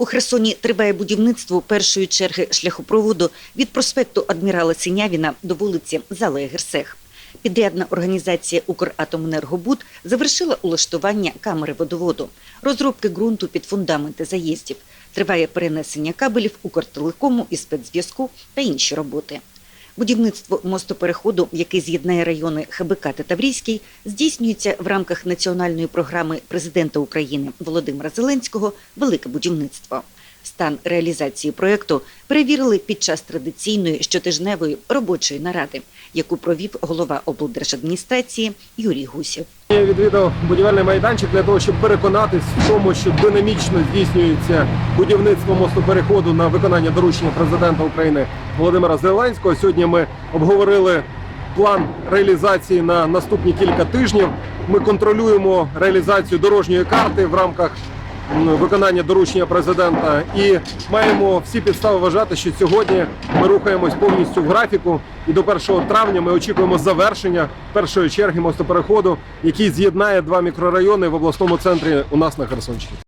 У Херсоні триває будівництво першої черги шляхопроводу від проспекту адмірала Синявіна до вулиці Залея Герсех. Підрядна організація Укратомнергобуд завершила улаштування камери водоводу, розробки ґрунту під фундаменти заїздів. Триває перенесення кабелів Укртелекому і спецзв'язку та інші роботи. Будівництво мостопереходу, який з'єднає райони ХБК та Таврійський, здійснюється в рамках національної програми президента України Володимира Зеленського Велике будівництво. Стан реалізації проєкту перевірили під час традиційної щотижневої робочої наради, яку провів голова облдержадміністрації Юрій Гусєв. Я відвідав будівельний майданчик для того, щоб переконатись в тому, що динамічно здійснюється будівництво мостопереходу на виконання доручення президента України Володимира Зеленського. Сьогодні ми обговорили план реалізації на наступні кілька тижнів. Ми контролюємо реалізацію дорожньої карти в рамках виконання доручення президента і маємо всі підстави вважати, що сьогодні ми рухаємось повністю в графіку. І до 1 травня ми очікуємо завершення першої черги мостопереходу, який з'єднає два мікрорайони в обласному центрі у нас на Херсонщині.